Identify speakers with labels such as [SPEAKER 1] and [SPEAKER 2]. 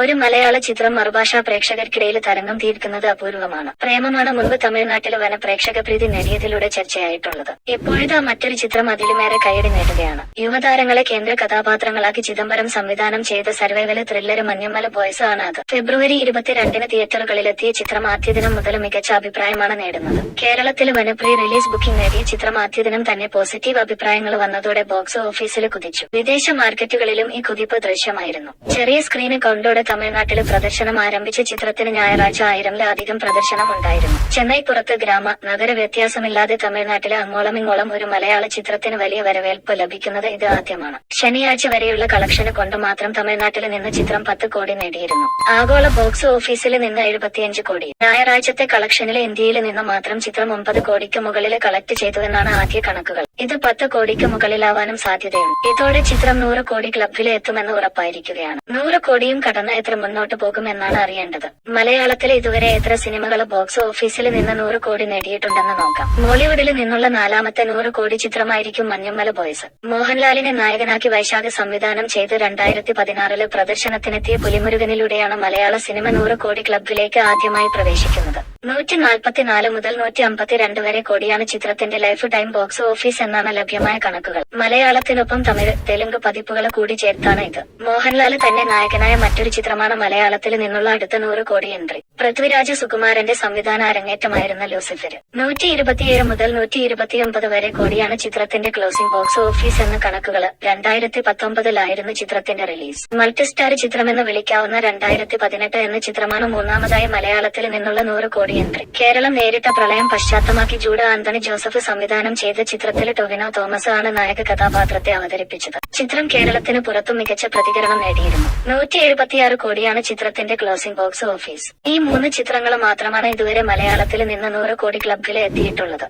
[SPEAKER 1] ഒരു മലയാള ചിത്രം മറുഭാഷാ പ്രേക്ഷകർക്കിടയിൽ തരംഗം തീർക്കുന്നത് അപൂർവമാണ്. പ്രേമമാണ് മുൻപ് തമിഴ്നാട്ടിൽ വന പ്രേക്ഷക പ്രീതി നേടിയതിലൂടെ ചർച്ചയായിട്ടുള്ളത്. ഇപ്പോഴത്തെ മറ്റൊരു ചിത്രം അതിലുമേറെ കൈയടി നേടുകയാണ്. യുവതാരങ്ങളെ കേന്ദ്ര കഥാപാത്രങ്ങളാക്കി ചിദംബരം സംവിധാനം ചെയ്ത സർവൈവൽ ത്രില്ലർ മഞ്ഞമല ബോയ്സ് ആണ് അത്. ഫെബ്രുവരി ഇരുപത്തിരണ്ടിന് തിയേറ്ററുകളിലെത്തിയ ചിത്രം ആദ്യ ദിനം മുതൽ മികച്ച അഭിപ്രായമാണ് നേടുന്നത്. കേരളത്തിൽ വനപ്രീ റിലീസ് ബുക്കിംഗ് നേടിയ ചിത്രം ആദ്യ ദിനം തന്നെ പോസിറ്റീവ് അഭിപ്രായങ്ങൾ വന്നതോടെ ബോക്സ് ഓഫീസിൽ കുതിച്ചു. വിദേശ മാർക്കറ്റുകളിലും ഈ കുതിപ്പ് ദൃശ്യമായിരുന്നു. ചെറിയ സ്ക്രീന് കൗണ്ടോടെ തമിഴ്നാട്ടിൽ പ്രദർശനം ആരംഭിച്ച ചിത്രത്തിന് ഞായറാഴ്ച പ്രദർശനം ഉണ്ടായിരുന്നു ചെന്നൈ പുറത്ത് ഗ്രാമ നഗര വ്യത്യാസമില്ലാതെ തമിഴ്നാട്ടിലെ അങ്ങോളം ഇങ്ങോളം ഒരു മലയാള ചിത്രത്തിന് വലിയ വരവേൽപ്പ് ലഭിക്കുന്നത് ഇത് ആദ്യമാണ്. ശനിയാഴ്ച വരെയുള്ള കളക്ഷന് കൊണ്ട് മാത്രം തമിഴ്നാട്ടിൽ നിന്ന് ചിത്രം പത്ത് കോടി നേടിയിരുന്നു. ആഗോള ബോക്സ് ഓഫീസിൽ നിന്ന് എഴുപത്തിയഞ്ച് കോടി. ഞായറാഴ്ചത്തെ കളക്ഷനിൽ ഇന്ത്യയിൽ നിന്ന് മാത്രം ചിത്രം ഒമ്പത് കോടിക്ക് മുകളിൽ കളക്ട് ചെയ്തുവെന്നാണ് ആദ്യ കണക്കുകൾ. ഇത് പത്ത് കോടിക്ക് മുകളിലാവാനും സാധ്യതയുണ്ട്. ഇതോടെ ചിത്രം നൂറ് കോടി ക്ലബിൽ എത്തുമെന്ന് ഉറപ്പായിരിക്കുകയാണ്. നൂറ് കോടിയും കടന്ന് എത്ര മുന്നോട്ട് പോകുമെന്നാണ് അറിയേണ്ടത്. മലയാളത്തിൽ ഇതുവരെ എത്ര സിനിമകൾ ബോക്സ് ഓഫീസിൽ നിന്ന് നൂറ് കോടി നേടിയിട്ടുണ്ടെന്ന് നോക്കാം. ബോളിവുഡിൽ നിന്നുള്ള നാലാമത്തെ നൂറ് കോടി ചിത്രമായിരിക്കും മഞ്ഞുമല ബോയ്സ്. മോഹൻലാലിനെ നായകനാക്കി വൈശാഖ സംവിധാനം ചെയ്ത് രണ്ടായിരത്തി പതിനാറിൽ പ്രദർശനത്തിനെത്തിയ പുലിമുരുകനിലൂടെയാണ് മലയാള സിനിമ നൂറ് കോടി ക്ലബിലേക്ക് ആദ്യമായി പ്രവേശിക്കുന്നത്. നൂറ്റി നാൽപ്പത്തിനാല് മുതൽ നൂറ്റി അമ്പത്തിരണ്ട് വരെ കോടിയാണ് ചിത്രത്തിന്റെ ലൈഫ് ടൈം ബോക്സ് ഓഫീസ് എന്നാണ് ലഭ്യമായ കണക്കുകൾ. മലയാളത്തിനൊപ്പം തമിഴ് തെലുങ്ക് പതിപ്പുകൾ കൂടി ചേർത്താണ് ഇത്. മോഹൻലാൽ തന്നെ നായകനായ മറ്റൊരു ചിത്രമാണ് മലയാളത്തിൽ നിന്നുള്ള അടുത്ത നൂറ് കോടി എൻട്രി. പൃഥ്വിരാജ് സുകുമാരന്റെ സംവിധാന അരങ്ങേറ്റമായിരുന്ന ലൂസിഫർ. നൂറ്റി ഇരുപത്തിയേഴ് മുതൽ നൂറ്റി ഇരുപത്തിയൊമ്പത് വരെ കോടിയാണ് ചിത്രത്തിന്റെ ക്ലോസിംഗ് ബോക്സ് ഓഫീസ് എന്ന കണക്കുകൾ രണ്ടായിരത്തി പത്തൊമ്പതിലായിരുന്നു ചിത്രത്തിന്റെ റിലീസ് മൾട്ടിസ്റ്റാർ ചിത്രമെന്ന് വിളിക്കാവുന്ന രണ്ടായിരത്തി പതിനെട്ട് എന്ന ചിത്രമാണ് മൂന്നാമതായി മലയാളത്തിൽ നിന്നുള്ള നൂറ് കോടി എൻട്രി കേരളം നേരിട്ട പ്രളയം പശ്ചാത്തമാക്കി ജൂഡ് ആന്റണി ജോസഫ് സംവിധാനം ചെയ്ത ചിത്രത്തിൽ ടൊവിനോ തോമസ് ആണ് നായക കഥാപാത്രത്തെ അവതരിപ്പിച്ചത്. ചിത്രം കേരളത്തിന് പുറത്തും മികച്ച പ്രതികരണം നേടിയിരുന്നു. നൂറ്റി എഴുപത്തിയാറ് കോടിയാണ് ചിത്രത്തിന്റെ ക്ലോസിംഗ് ബോക്സ് ഓഫീസ് ഈ മൂന്ന് ചിത്രങ്ങൾ മാത്രമാണ് ഇതുവരെ മലയാളത്തിൽ നിന്ന് നൂറ് കോടി ക്ലബിൽ എത്തിയിട്ടുള്ളത്.